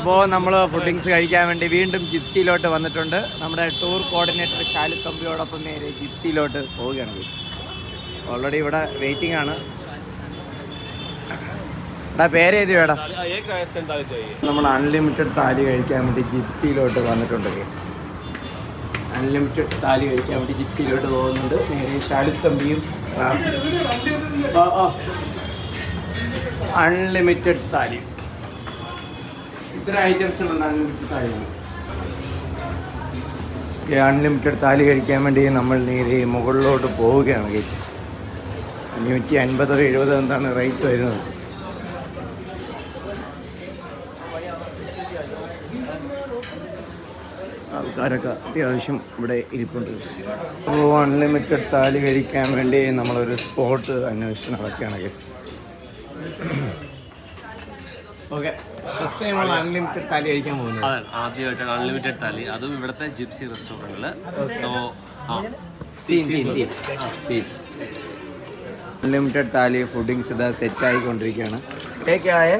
അപ്പോൾ നമ്മൾ ഫുഡിങ്സ് കഴിക്കാൻ വേണ്ടി വീണ്ടും ജിപ്സിയിലോട്ട് വന്നിട്ടുണ്ട്. നമ്മുടെ ടൂർ കോർഡിനേറ്റർ ഷാലു തമ്പിയോടൊപ്പം നേരെ ജിപ്സിയിലോട്ട് പോവുകയാണ്. ഓൾറെഡി ഇവിടെ വെയിറ്റിംഗ് ആണ്. എടാ പേരേത് വേടാ. നമ്മൾ അൺലിമിറ്റഡ് താലി കഴിക്കാൻ വേണ്ടി ജിപ്സിയിലോട്ട് വന്നിട്ടുണ്ട് ഗസ് അൺലിമിറ്റഡ് താലി കഴിക്കാൻ വേണ്ടി ജിപ്സിയിലോട്ട് പോകുന്നുണ്ട്. നേരെ ഷാലു തമ്പിയും അൺലിമിറ്റഡ് താലിയും ഇത്ര ഐറ്റംസ് അൺലിമിറ്റഡ് അൺലിമിറ്റഡ് താലി കഴിക്കാൻ വേണ്ടി നമ്മൾ നേരെ മുകളിലോട്ട് പോവുകയാണ് ഗൈസ് അഞ്ഞൂറ്റി അൻപതോ എഴുപതോ എന്താണ് റേറ്റ് വരുന്നത്? ആൾക്കാരൊക്കെ അത്യാവശ്യം ഇവിടെ ഇരിപ്പുണ്ട്. അപ്പോൾ അൺലിമിറ്റഡ് താലി കഴിക്കാൻ വേണ്ടി നമ്മളൊരു സ്പോട്ട് അന്വേഷിച്ച് നടക്കുകയാണ് ഗസ് ഓക്കെ ഫസ്റ്റ് ടൈമാണ് അൺലിമിറ്റഡ് താലി കഴിക്കാൻ പോകുന്നത്. അതെ ആദ്യമായിട്ടാണ് അൺലിമിറ്റഡ് താലി. അതും ഇവിടുത്തെ ജിപ്സി റെസ്റ്റോറന്റിൽ സോ ആ. അൺലിമിറ്റഡ് താലി ഫുഡിങ്സ് ഇതാ സെറ്റ് ആയിക്കൊണ്ടിരിക്കുകയാണ്. ഏക്കായ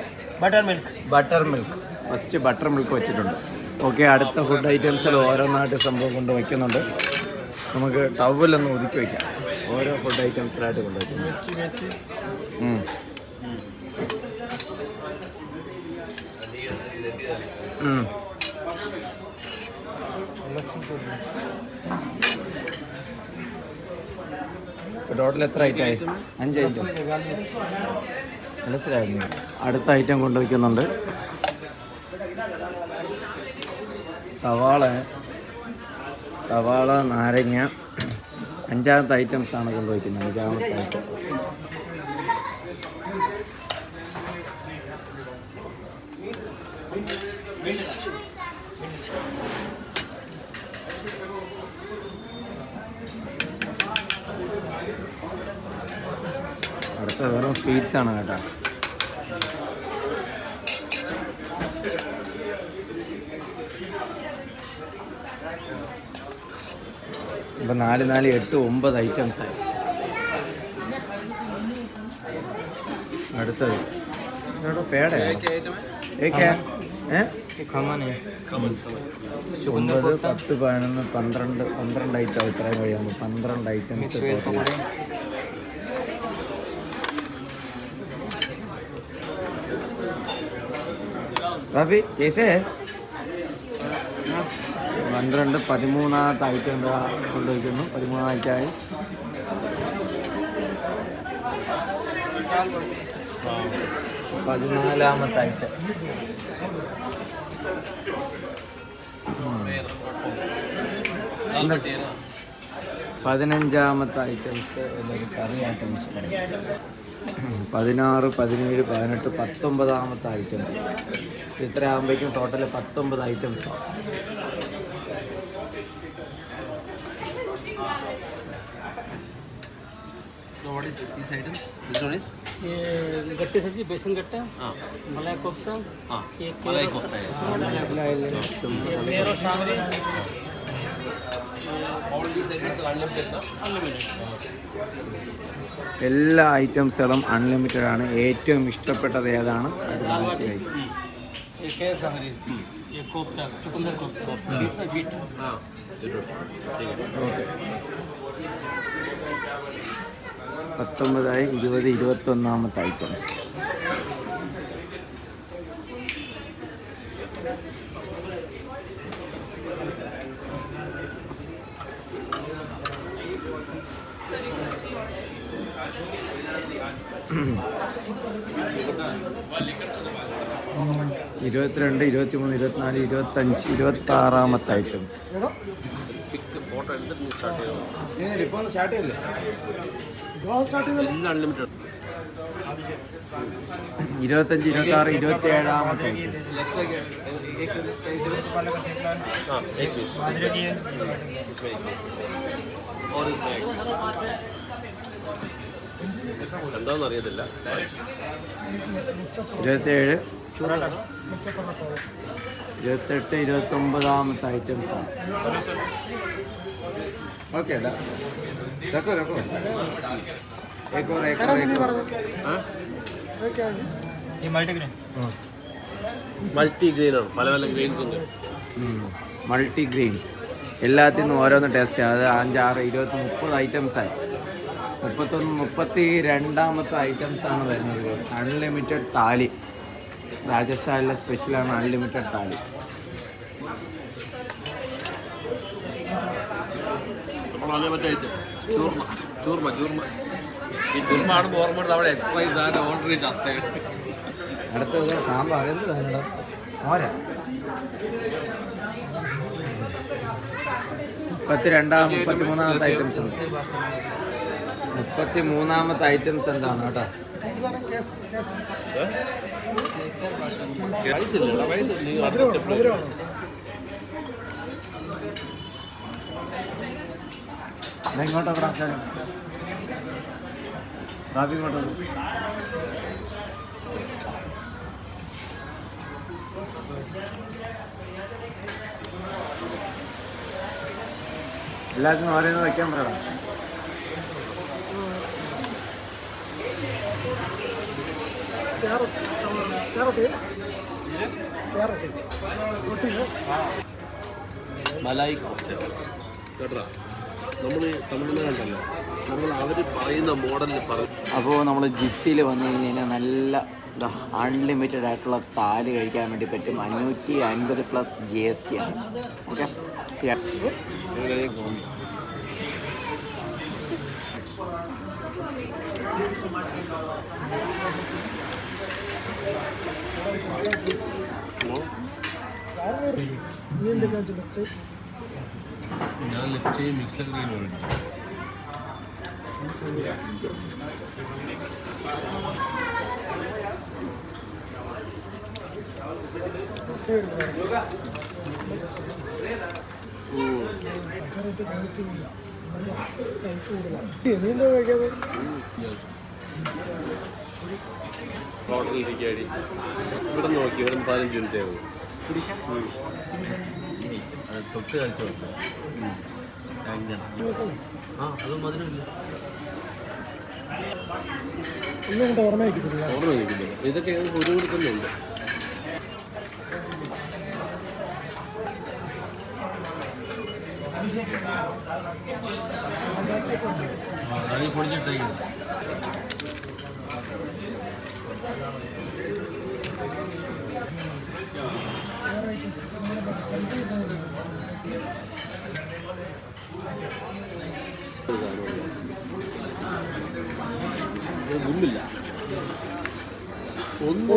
butter milk butter milk first butter milk വെച്ചിട്ടുണ്ട്. ഓക്കെ അടുത്ത ഫുഡ് ഐറ്റംസിൽ ഓരോന്നായിട്ട് സംഭവം കൊണ്ട് വയ്ക്കുന്നുണ്ട് നമുക്ക് ടവലൊന്ന് ഒതുക്കി വയ്ക്കാം ഓരോ ഫുഡ് ഐറ്റംസിലായിട്ട് കൊണ്ട് ടോട്ടൽ എത്ര ഐറ്റം അഞ്ച് ഐറ്റം മനസ്സിലായിരുന്നു അടുത്ത ഐറ്റം കൊണ്ടുവയ്ക്കുന്നുണ്ട് സവാള സവാള നാരങ്ങ അഞ്ചാമത്തെ ഐറ്റംസ് ആണ് കൊണ്ടുവയ്ക്കുന്നത് അഞ്ചാമത്തെ ഐറ്റം അടുത്ത വെറും സ്വീറ്റ്സ് ആണ് കേട്ടോ. ഇപ്പം നാല് നാല് എട്ട് ഒമ്പത് ഐറ്റംസ് ആയി അടുത്തത്. പേടേ ഏ? ഒമ്പത് പത്ത് പതിനൊന്ന് പന്ത്രണ്ട് പന്ത്രണ്ട് ഐറ്റം ഇത്രയും കഴിയുമ്പോൾ പന്ത്രണ്ട് ഐറ്റംസ് റഫി ചേച്ചേ പന്ത്രണ്ട് പതിമൂന്നാമത്തെ ഐറ്റം എന്താ കൊണ്ടുവയ്ക്കുന്നു? പതിമൂന്നാം ഐറ്റമായി പതിനാലാമത്തെ ഐറ്റം പതിനഞ്ചാമത്തെ ഐറ്റംസ് അല്ലെങ്കിൽ കറി ഐറ്റംസ് പതിനാറ് പതിനേഴ് പതിനെട്ട് പത്തൊമ്പതാമത്തെ ഐറ്റംസ് ഇത്ര ആകുമ്പോഴേക്കും ടോട്ടൽ പത്തൊമ്പത് items So what is these items? This one is? ये गट्टे सब्जी बेसन गट्टा हाँ मलाई कोफ्ता हाँ ये मलाई कोफ्ता है മനസ്സിലായില്ലേ ये मेरो सांगरी All these items are unlimited ना? എല്ലാ ഐറ്റംസുകളും അൺലിമിറ്റഡ് ആണ് ഏറ്റവും ഇഷ്ടപ്പെട്ടത് ഏതാണ് അത് വാങ്ങിച്ച് കഴിക്കും ये केर सांगरी ये कोफ्ता चुकंदर कोफ्ता बीट बीट हाँ जरूर ठीक है ഓക്കെ പത്തൊമ്പതായി ഇരുപത് ഇരുപത്തൊന്നാമത്തെ ഐറ്റംസ് ഇരുപത്തിരണ്ട് ഇരുപത്തിമൂന്ന് ഇരുപത്തിനാല് ഇരുപത്തഞ്ച് ഇരുപത്താറാമത്തെ ഐറ്റംസ് പിക്ക് ഫോട്ടോ എടുത്തിട്ട് നീ സ്റ്റാർട്ട് ചെയ്തു? ഇപ്പോൾ സ്റ്റാർട്ട് ചെയ്തില്ല എല്ലാം അൺലിമിറ്റഡ് ഇരുപത്തഞ്ച് ഇരുപത്തി ആറ് ഇരുപത്തി ഏഴാമത്തെ എന്താണെന്ന് അറിയത്തില്ല. ഇരുപത്തി ഏഴ് ചൂടാണ് ഇരുപത്തെട്ട് ഇരുപത്തൊമ്പതാമത്തെ ഐറ്റംസാണ് ഓക്കെ അല്ല രക്കോ രക്കോ മൾട്ടി ഗ്രെയിനാണ് പല ഗ്രെയിൻസ് എല്ലാത്തിൽ നിന്നും ഓരോന്ന് ടേസ്റ്റ് ചെയ്യാം. അത് അഞ്ചാറ് ഇരുപത്തി മുപ്പത് ഐറ്റംസായി മുപ്പത്തൊന്ന് മുപ്പത്തി രണ്ടാമത്തെ ഐറ്റംസ് ആണ് വരുന്നത്. അൺലിമിറ്റഡ് താലി. രാജസ്ഥാനിലെ സ്പെഷ്യലാണ് അൺലിമിറ്റഡ് താലി ചൂർമ ചൂർമ ചൂർമ ഈ ചൂർമ കാണുമ്പോൾ ഓർമ്മ അവിടെ എക്സ്ട്രാ സാധനം ഓർഡർ ചെയ്ത് അടുത്തത് സാമ്പാർ. എന്ത് സാധനം മോര. മുപ്പത്തി രണ്ടാം മുപ്പത്തി മൂന്നാമത്തെ ഐറ്റംസ് ഉണ്ട്. മുപ്പത്തി മൂന്നാമത്തെ ഐറ്റംസ് എന്താണ് കേട്ടോ? കൂടെ റാബി ഇങ്ങോട്ടോ എല്ലാത്തിനും ഓരോന്ന് വയ്ക്കാൻ പറയണം. മലായി കോഫ്ത കേട്ടോ നമ്മൾ തമിഴ്നാടുണ്ടല്ലോ നമ്മൾ അവർ പറയുന്ന മോഡലിൽ പറയും അപ്പോൾ നമ്മൾ ജിപ്സിയിൽ വന്നു കഴിഞ്ഞ് കഴിഞ്ഞാൽ നല്ല അൺലിമിറ്റഡ് ആയിട്ടുള്ള താൽ കഴിക്കാൻ വേണ്ടി പറ്റും. അഞ്ഞൂറ്റി അൻപത് പ്ലസ് ജി എസ് ടി ആണ്. ഓക്കെ ഞാൻ ലെഫ്റ്റ് മിക്സർ ഗ്രീൻ മേടിച്ചു ഹോട്ടലിലേക്ക് ഇവിടെ നോക്കി ഇവിടെ പതിനഞ്ച് മിനിറ്റ് ആവും തൊട്ട് കളിച്ചു ആ അത് മധുരമില്ല ഇതൊക്കെ ഒരു കൊടുക്കുന്നുണ്ട് പൊടിച്ചിട്ടേക്കുന്നു ഗുമ്മില്ല ഒന്നും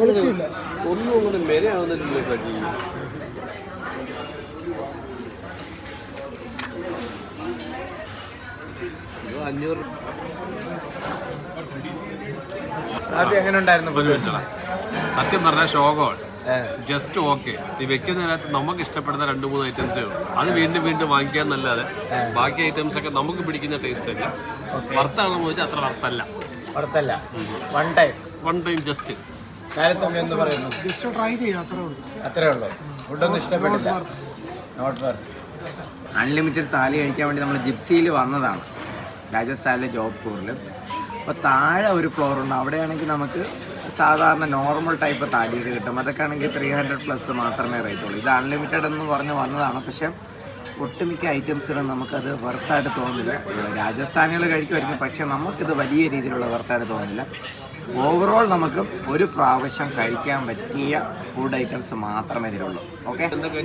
ഒന്നും അങ്ങനെ മെരയാവുന്നില്ല സജി അഞ്ഞൂറ് കാപ്പി എങ്ങനെ ഉണ്ടായിരുന്നു സത്യം പറഞ്ഞാൽ ശോകമാണ്. ജസ്റ്റ് ഓക്കെ ഈ വെക്കുന്നതിനകത്ത് നമുക്ക് ഇഷ്ടപ്പെടുന്ന രണ്ട് മൂന്ന് ഐറ്റംസേ ഉള്ളൂ. അത് വീണ്ടും വീണ്ടും വാങ്ങിക്കാൻ നല്ലതെ ബാക്കി ഐറ്റംസ് ഒക്കെ നമുക്ക് പിടിക്കുന്ന ടേസ്റ്റ് അല്ല. വറുത്താണെന്ന് ചോദിച്ചാൽ അത്ര വർത്തല്ല. വർത്തല്ല. One time one time just എന്ന് പറയുന്നു? ജസ്റ്റ് ട്രൈ ചെയ്യാം അത്രേ ഉള്ളൂ. അത്രേ ഉള്ളൂ. ഫുഡൊന്നും നോട്ട് വർത്ത് അൺലിമിറ്റഡ് താലി കഴിക്കാൻ വേണ്ടി നമ്മൾ ജിപ്സിയിൽ വന്നതാണ്. രാജസ്ഥാനിലെ ജോധ്പൂരിൽ അപ്പോൾ താഴെ ഒരു ഫ്ലോർ ഉണ്ട്. അവിടെയാണെങ്കിൽ നമുക്ക് സാധാരണ നോർമൽ ടൈപ്പ് താലിയൊക്കെ കിട്ടും. അതൊക്കെ ആണെങ്കിൽ ത്രീ ഹൺഡ്രഡ് പ്ലസ് മാത്രമേ റേറ്റ് ഉള്ളൂ. ഇത് അൺലിമിറ്റഡ് എന്ന് പറഞ്ഞ് വന്നതാണ്. പക്ഷേ ഒട്ടുമിക്ക ഐറ്റംസിനും നമുക്കത് വർത്തായിട്ട് തോന്നില്ല രാജസ്ഥാനികൾ കഴിക്കുമായിരിക്കും. പക്ഷേ നമുക്കിത് വലിയ രീതിയിലുള്ള വർത്തായിട്ട് തോന്നില്ല ഓവറോൾ നമുക്ക് ഒരു പ്രാവശ്യം കഴിക്കാൻ പറ്റിയ ഫുഡ് ഐറ്റംസ് മാത്രമേ ഇതിലുള്ളൂ. ഓക്കെ എന്തൊക്കെ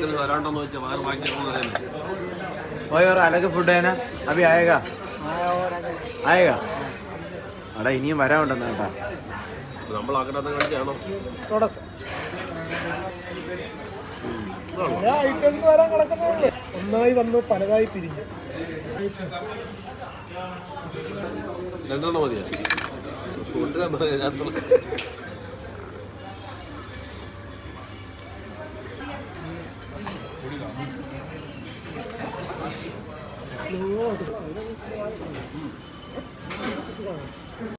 അലഗ് ഫുഡ് വേറെ വാങ്ങിക്കാൻ ആയേക്കാ അടാ ഇനിയും വരാനുണ്ടെന്ന് കേട്ടാ. നമ്മൾ ഐറ്റംസ് വരാൻ ഒന്നായി വന്നു പലതായി പിരിഞ്ഞു. രണ്ടെണ്ണം മതിയാ? うん。